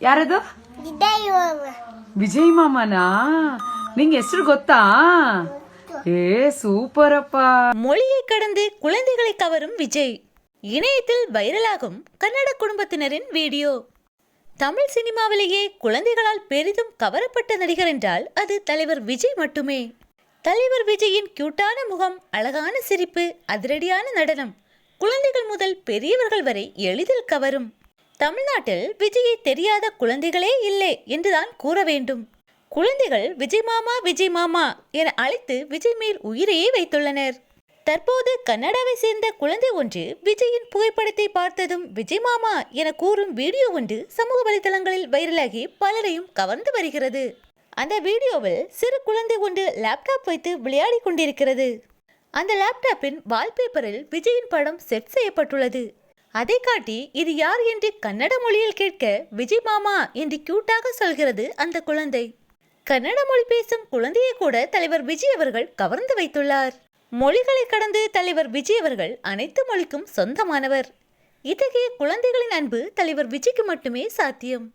ಯಾರದು ವಿಜಯ್ ಮಾಮನಾ ನಿಂಗೆ ಹೆಸರು ಗೊತ್ತಾ ಏ ಸೂಪರ್ ಅಪ್ಪ மொழியை கடந்து குழந்தைகளை கவரும் விஜய் இணையத்தில் வைரலாகும் கன்னட குடும்பத்தினரின் வீடியோ தமிழ் சினிமாவிலேயே குழந்தைகளால் பெரிதும் கவரப்பட்ட நடிகர் என்றால் அது தலைவர் விஜய் மட்டுமே தலைவர் விஜயின் கியூட்டான முகம் அழகான சிரிப்பு அதிரடியான நடனம் குழந்தைகள் முதல் பெரியவர்கள் வரை எளிதில் கவரும் தமிழ்நாட்டில் விஜயை தெரியாத குழந்தைகளே இல்லை என்றுதான் கூற வேண்டும். குழந்தைகள் விஜய் மாமா விஜய் மாமா என அழைத்து விஜய் மேல் உயிரையே வைத்துள்ளனர். தற்போது கன்னடாவை சேர்ந்த குழந்தை ஒன்று விஜயின் புகைப்படத்தை பார்த்ததும் விஜய் மாமா என கூறும் வீடியோ ஒன்று சமூக வலைதளங்களில் வைரலாகி பலரையும் கவர்ந்து வருகிறது. அந்த வீடியோவில் சிறு குழந்தை ஒன்று லேப்டாப் வைத்து விளையாடிக் கொண்டிருக்கிறது. அந்த லேப்டாப்பின் வால்பேப்பரில் விஜயின் படம் செட் செய்யப்பட்டுள்ளது. அதை காட்டி இது யார் என்று கன்னட மொழியில் கேட்க விஜய் மாமா என்று கியூட்டாக சொல்கிறது அந்த குழந்தை. கன்னட மொழி பேசும் குழந்தையை கூட தலைவர் விஜய் அவர்கள் கவர்ந்து வைத்துள்ளார். மொழிகளை கடந்து தலைவர் விஜய் அவர்கள் அனைத்து மொழிக்கும் சொந்தமானவர். இத்தகைய குழந்தைகளின் அன்பு தலைவர் விஜய்க்கு மட்டுமே சாத்தியம்.